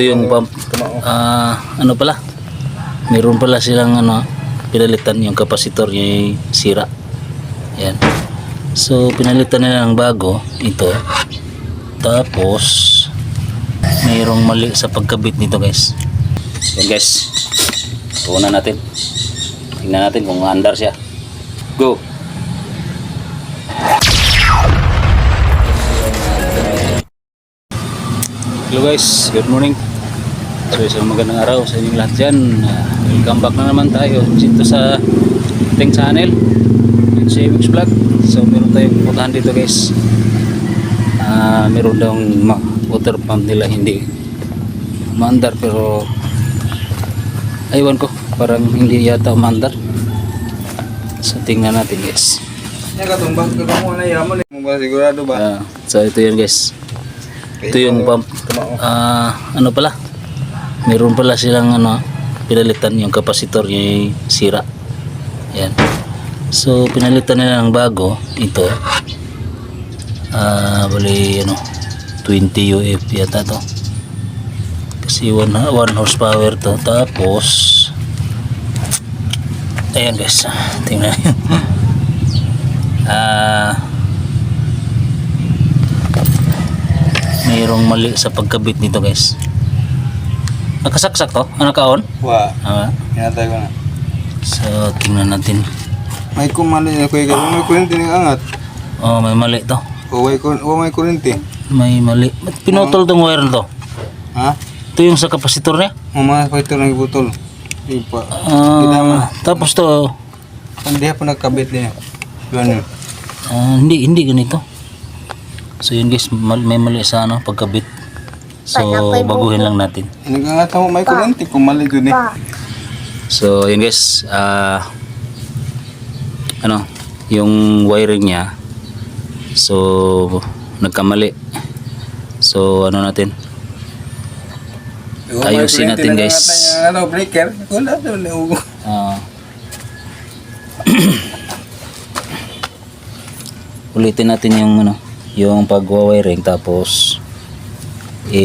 ito yung pump. Ah, ano pala? Meron pala silang ano, pinalitan yung kapasitor yung sira. Yan. So, pinalitan nila ng bago, ito. Tapos, mayroong mali sa pagkabit nito guys. Yan guys. Tuunan natin. Tingnan natin kung andar siya. Go! Hello guys, good morning. So isang magandang araw sa inyong lahat dyan. Ah, welcome back na naman tayo dito sa ating channel. Savings Vlog. So meron tayong putahan dito guys. Ah, meron daw water pump nila hindi maandar pero aywan ko parang hindi yata maandar. So tingnan natin guys. Nya katumbang ka mo na yaman mo ba sigurado ba? Ah, so ito yun guys. Ito yung pump. Ah, ano pala? Meron pala silang ano, pinalitan yung kapasitor yung sira. Yan. So pinalitan nila ng bago ito. Ah, bali ano 20 UF yata to. Kasi 1 horsepower to. Tapos Ayan guys. Tingnan niyo. Ah, mayroong mali sa pagkabit nito guys nakasaksak to? ano kaon? Wa, Ah, kinatay ko na. so tingnan natin May kumali na kuya kasi may kurente ni angat. oh may mali to O may kur o may kurente. may mali ba't pinutol tong wire na to? Ha? ito yung sa kapasitor niya? Mo mga fighter ng butol. Ipa. Ah, tapos to Hindi pa nagkabit niya. Ganun. ah, hindi hindi ganito so yun guys mal- may mali sa ano pagkabit so baguhin lang natin Nagangata mo may kurente kumali dun eh. So, yun guys, ah ano, yung wiring niya, so, nagkamali. So, ano natin, Ayusin natin, guys. Ano breaker? Wala daw na ugo. ah ulitin natin yung ano, yung pagwa-wiring tapos i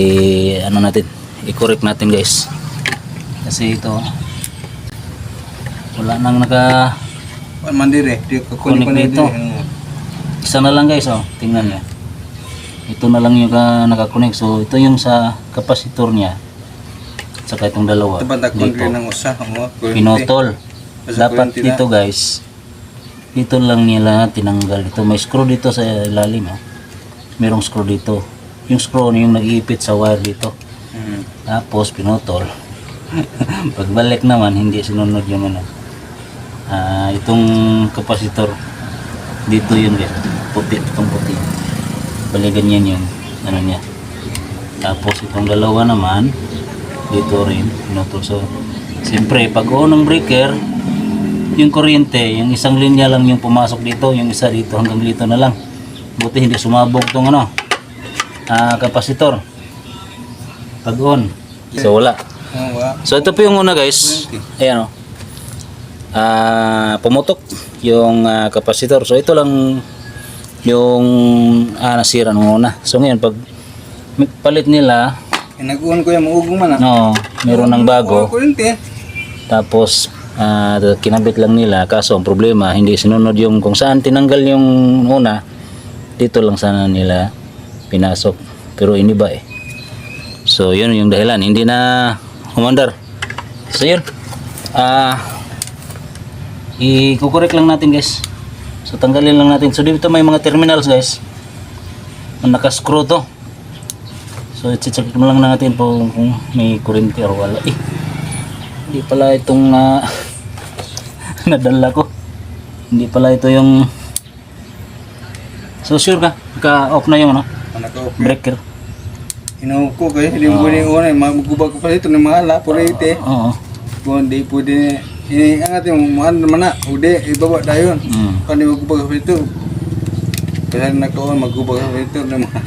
ano natin, i-correct natin guys. Kasi ito wala nang naka Mandiri, di ko Connect kunin dito. Isa na lang guys, oh. Tingnan niyo. Ito na lang yung ka, nakakonect. So, ito yung sa kapasitor niya. Saka itong dalawa. Dito. Pinotol. Dapat dito guys. Dito lang nila tinanggal. Ito may screw dito sa ilalim. Oh. Merong screw dito. Yung screw yung nag-iipit sa wire dito. Hmm. Tapos pinutol. Pagbalik naman, hindi sinunod yung ano. Ah, itong kapasitor dito yun guys. Puti, itong puti. Bali ganyan yun. Ano niya. Tapos itong dalawa naman, dito rin, pinutol. So, siyempre, pag on ng breaker, yung kuryente, yung isang linya lang yung pumasok dito, yung isa dito hanggang dito na lang. Buti hindi sumabog tong ano, ah, kapasitor. Pag on. So, wala. Wa. So ito po yung una guys. Ayan o. Ah, pumutok yung ah, kapasitor. So ito lang yung ah, nasira nung una. So ngayon pag palit nila, Eh, Nag-uwan ko yung maugong man no, meron ng bago. Tapos ah, kinabit lang nila. Kaso ang problema, hindi sinunod yung kung saan tinanggal yung una. Dito lang sana nila pinasok. Pero iniba eh. So yun yung dahilan. Hindi na umandar. So yun. Ah, i-correct lang natin guys. So tanggalin lang natin. So dito may mga terminals guys. Na naka-screw to. So i-check mo lang natin po kung may kuryente or wala. Eh, hindi pala itong ah, nadala ko. Hindi pala ito yung So sure ka? Naka-off na yung ano, Naka-off. breaker. Inuko ko eh. Hindi mo pwede una. Magubag ko pa dito ng mga ala. Purite. Oo. Kung di pwede. Iniangat yung mga naman na. Ude. Ibaba dayon. Mm. Kung di magubag ko dito. Kaya nakaon magubag ko dito. ng Mga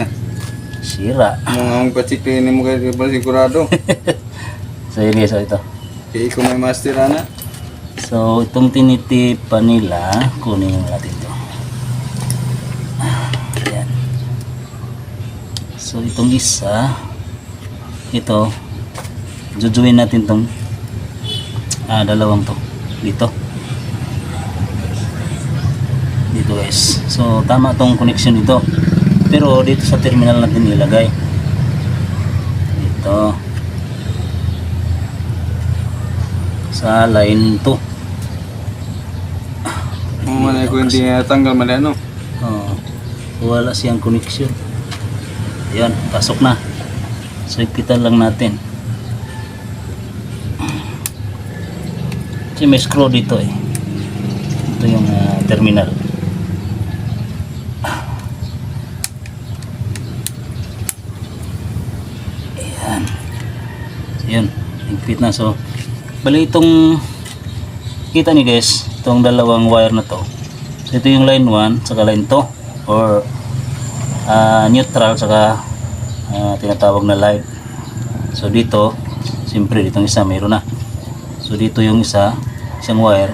Sira. mga ang patsikli ni mo kayo pa sigurado. So yun guys, ito. Kaya ikaw may master ana. So itong tinitipan nila, kunin natin ito. Ayan. So itong isa, ito, jujuin natin tong ah, dalawang to. Dito. Dito guys. So tama tong connection dito. Pero dito sa terminal natin ilagay dito sa line 2 Kung man ko hindi natanggal man ano. oh, wala siyang connection yan pasok na. So ipitan lang natin. Kasi may screw dito eh. Ito yung ah, terminal. Ayan. So yun higpit na. So bali itong kita niyo guys itong dalawang wire na to. So ito yung line 1 saka line 2 or ah, neutral saka ah, tinatawag na live so dito siyempre ditong isa mayroon na. So dito yung isa isang wire.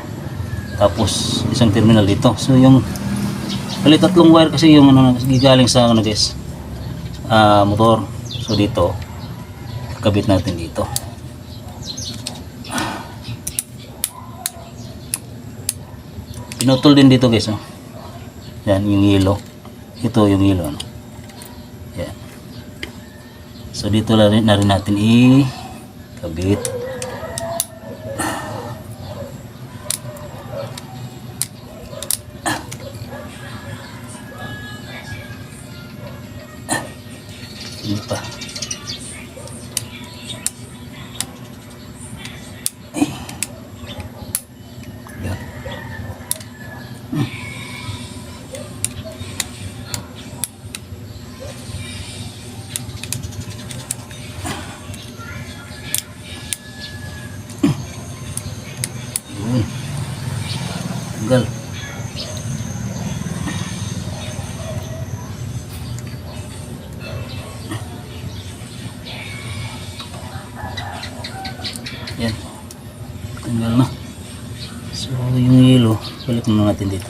Tapos isang terminal dito. So yung bali tatlong wire kasi yung ano gigaling sa ano guys ah, motor. So dito kabit natin dito. Pinutol din dito guys oh. yan yung yellow. Ito yung yellow ano. So dito na rin, na rin natin i kabit Yun pa. Na natin dito.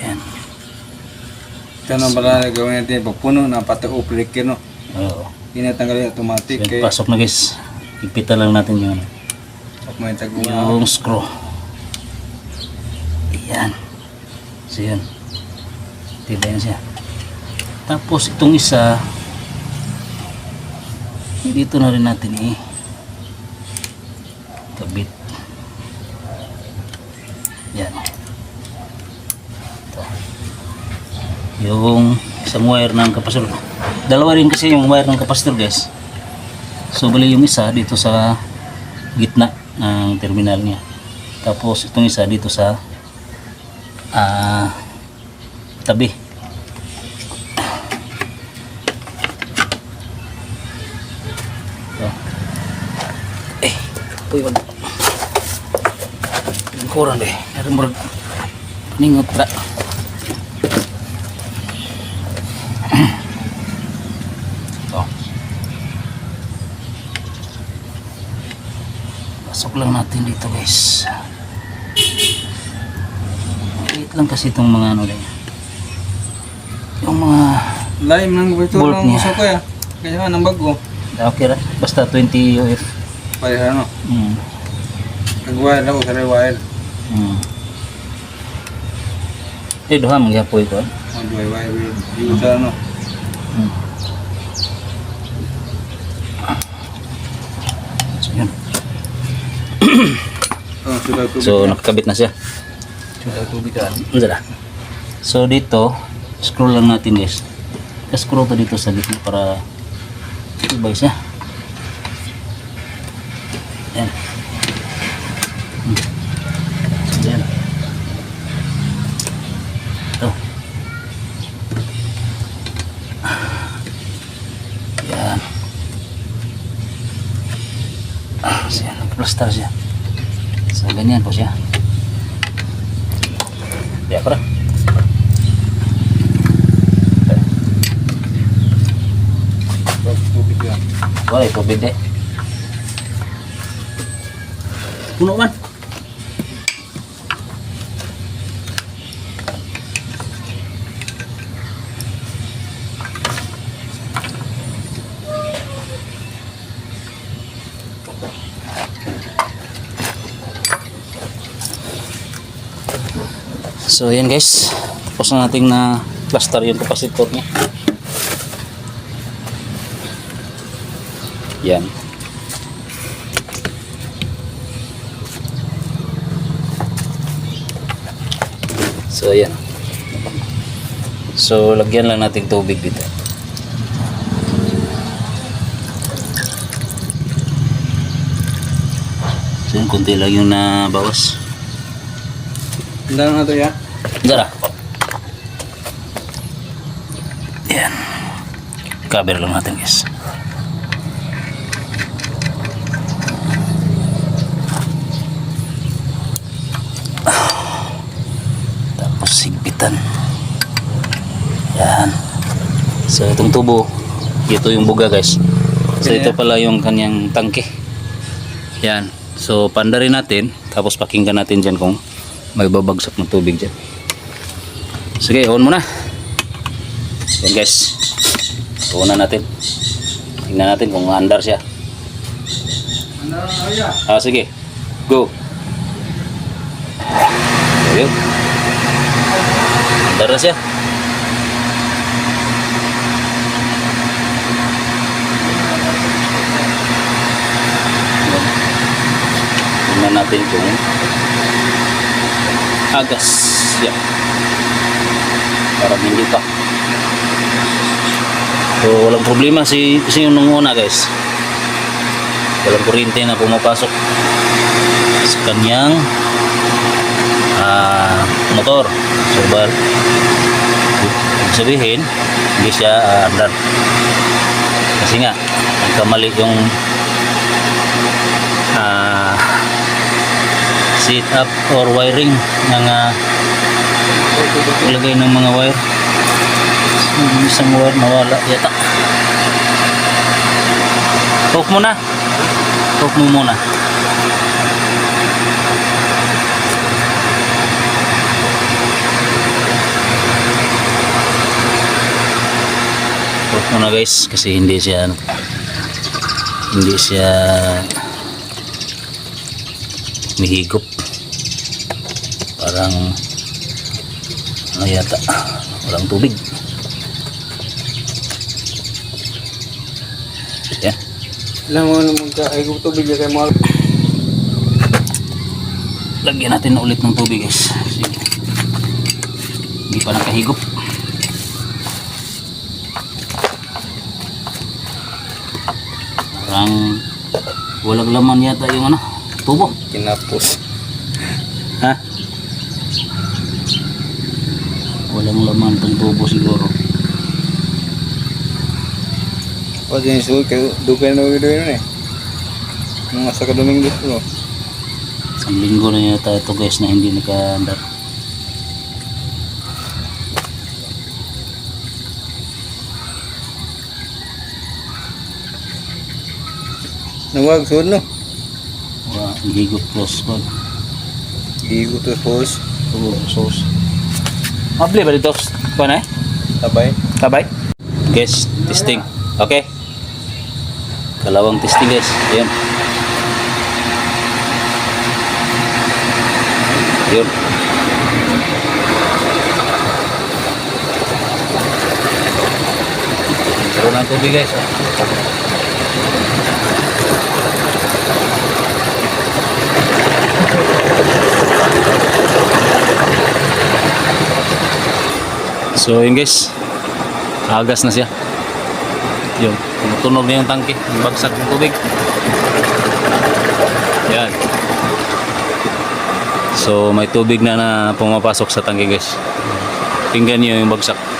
Yan. Ito na pala gawin natin pagpuno na pati uplik no. Oo. Hindi natanggal yung automatic Yan, kay pasok na guys. Ipitan lang natin yung taguan. yung screw. Ayan. So yan tibay na siya. Tapos itong isa dito na rin natin i kabit. Yan ito. Yung isang wire ng kapasitor dalawa rin kasi yung wire ng kapasitor guys. So bali yung isa dito sa gitna ng terminal niya. Tapos itong isa dito sa ah tabi. So. Eh, puy wag. Kurang deh. Ada murag ningot ra. Pasok lang natin dito guys. Maliit lang kasi itong mga ano din. Yung mga Lime nang ito Bolt lang niya. ko ya. Kaya nga nang bago. okay ra. Basta 20 UF. Pareha no. Mm. Nag-wire ako sa wire. Mm. Eh, duha mangyapoy ko. Mag-wire yung sa ano. Mm. So, yun. Oh, sudah tubig. So, nakakabit na siya. na? So, dito, scroll lang natin guys. Scroll to dito sa gitna para ibay siya. Yan. Hmm. Yan. Ito. Yan. Ah, siya, nag-plaster siya. So, ganyan po siya. Ya, para. So, Wala, tubig eh. Puno man. So yan guys, tapos na nating na plaster yung capacitor niya. Yan. So yan. So lagyan lang natin tubig dito. So yun, konti lang yung nabawas. Handa na ito ya. Zara. Yan. Cover lang natin guys. Tapos sigpitan. Yan. So itong tubo, ito yung buga guys. So ito pala yung kanyang tangke. Yan. So pandarin natin, tapos pakinggan natin dyan kung may babagsak ng tubig dyan. Sige, on mo na. Yan guys. Na natin. Tingnan natin kung andar siya. Ya. Ah, sige. Go. Ayun. Andar na siya. Tingnan natin kung agas. Yan. Parang hindi. So, walang problema si, si yung nung una guys. Walang kuryente na pumapasok sa kanyang ah, motor. So, ibig sabihin, hindi siya ah, andar. Kasi nga, nagkamali yung ah, set up or wiring ng ah, ilagay ng mga wire. Yung isang wire nawala yata. Hook mo na. Hook mo muna. Hook mo na guys kasi hindi siya ano, hindi siya mihigop parang ano yata walang tubig yan Alam mo naman ay tubig kay mahal. lagyan natin na ulit ng tubig guys Sige. hindi pa nakahigop parang walang laman yata yung ano tubo Kinapos. ha walang laman tong tubo siguro O din suot kay dugay na video yun eh. Mga sa kaduming gusto. isang linggo na yata ito guys na hindi nakaandar Nawag suot no. wala higop plus to force. tubo sauce mabli ba dito na eh Tabay. Tabay. Guys, testing. Okay. Kalawang testing guys. Ayan. Yun. Pero ng tubig guys. ah. So yun guys. Agas na siya. Yun. Tumutunog na yung tangke. Bagsak ng tubig. Yan. So may tubig na na pumapasok sa tangke guys. Tingnan niyo yung bagsak.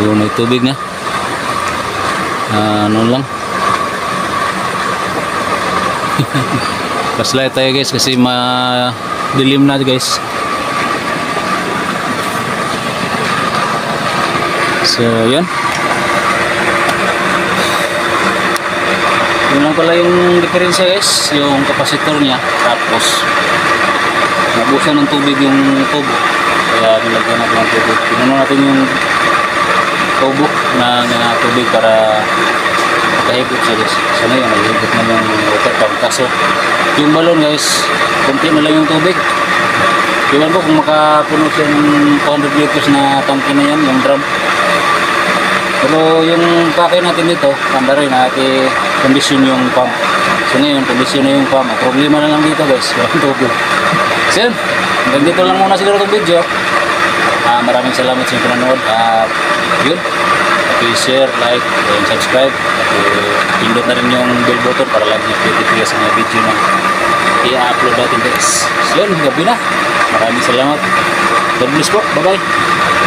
So may tubig na. Ah, ano lang. Flashlight tayo guys kasi madilim na guys. So, yun. Yun lang pala yung diferensya guys, yung kapasitor niya. Tapos, nabusan ng tubig yung tubo. Kaya nilagyan natin ng tubig. Pinuno natin yung tubo na, na tubig para makahigop siya guys. Sana yun, nahihigop na yung water pump. Kaso, yung balon guys, kunti na lang yung tubig. Iwan ko kung makapuno siya ng 400 liters na tangke na yan, yung drum. Pero yung pake natin dito, tanda rin natin yung pump. So ngayon, kondisyon na yung pump. Problema na lang dito guys, walang tubig. So yun, hanggang dito lang muna siguro itong video. Ah, maraming salamat sa pinanood. At yun, i-share, like, and subscribe. At uh, pindot na rin yung bell button para lagi updated kayo sa mga video na i-upload natin guys. So yun, gabi na. Maraming salamat. God bless po. Bye-bye.